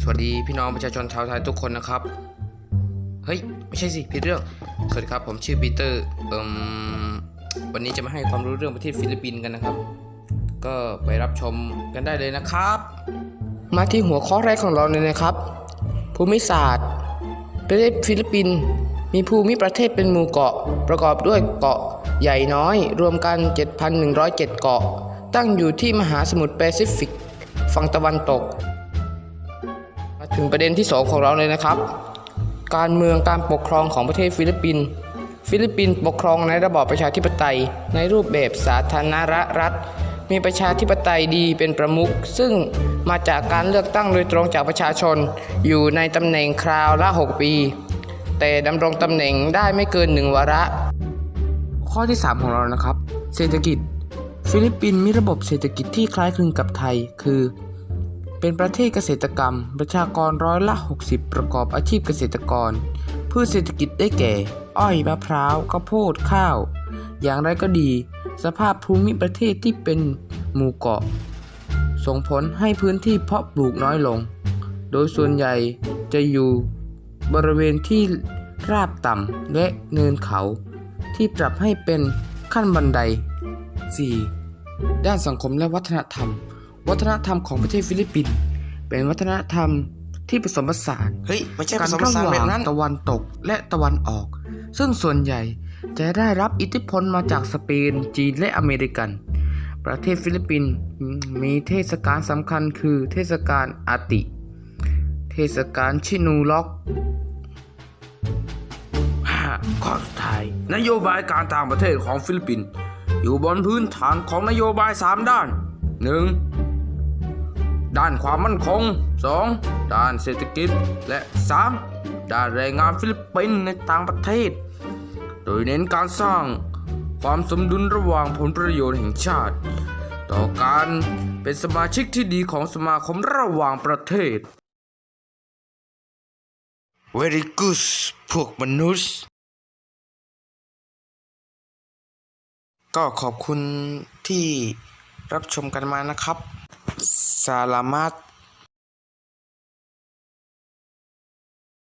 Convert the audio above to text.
สวัสดีพี่น้องประชาชนชาวไทยทุกคนนะครับ เฮ้ย ไม่ใช่สิผิดเรื่อง สวัสดีครับ ผมชื่อปีเตอร์เอ่มวันนี้จะมาให้ความรู้เรื่องประเทศฟิลิปปินส์กันนะครับ ก็ไปรับชมกันได้เลยนะครับ มาที่หัวข้อแรกของเราเลยนะครับ ภูมิศาสตร์ ประเทศฟิลิปปินส์มีภูมิประเทศเป็นหมู่เกาะ ประกอบด้วยเกาะใหญ่น้อย รวมกัน 7,107 เกาะ ตั้งอยู่ที่มหาสมุทรแปซิฟิก ฝั่งตะวันตก ถึงประเด็นที่ 2 ของเราเลยนะครับ การเมืองการปกครองของประเทศฟิลิปปินส์ฟิลิปปินส์ปกครองในระบอบประชาธิปไตย ในรูปแบบสาธารณรัฐ มีประชาธิปไตยดีเป็นประมุขซึ่งมาจากการเลือกตั้งโดยตรงจากประชาชน อยู่ในตำแหน่งคราวละ 6 ปี แต่ดำรงตำแหน่งได้ไม่เกินหนึ่งวาระ ข้อที่ 3 ของเรานะครับ เศรษฐกิจ ฟิลิปปินส์มีระบบเศรษฐกิจที่คล้ายคลึงกับไทย คือ เป็นประเทศเกษตรกรรม ประชากรร้อยละ 60 ประกอบอาชีพเกษตรกร พืชเศรษฐกิจได้แก่ อ้อยมะพร้าวข้าวโพดข้าว อย่างไรก็ดี สภาพภูมิประเทศที่เป็นหมู่เกาะ ส่งผลให้พื้นที่เพาะปลูกน้อยลง โดยส่วนใหญ่จะอยู่บริเวณที่ราบต่ำและเนินเขา ที่ปรับให้เป็นขั้นบันได 4. ด้านสังคมและวัฒนธรรม วัฒนธรรมของประเทศฟิลิปปินส์เป็นวัฒนธรรมที่ผสมผสานเฮ้ยไม่ใช่ผกันสมผระสานหแบบว่างนั้นตะวันตกและตะวันออก ซึ่งส่วนใหญ่จะได้รับอิทธิพลมาจากสเปน จีนและอเมริกัน ประเทศฟิลิปปินส์มีเทศกาลสำคัญคือเทศกาลอาติ เทศกาลชินูล็อกข้อสุดท้ายนโยบายการต่างประเทศของฟิลิปปินส์อยู่บนพื้นฐานของนโยบาย 3 ด้าน 1. ด้านความมั่นคง 2. ด้านเศรษฐกิจ และ 3. ด้านแรงงานฟิลิปปินส์ในต่างประเทศ โดยเน้นการสร้างความสมดุลระหว่างผลประโยชน์แห่งชาติ ต่อการเป็นสมาชิกที่ดีของสมาคมระหว่างประเทศ very good พวกมนุษย์ ก็ขอบคุณที่รับชมกันมานะครับ Selamat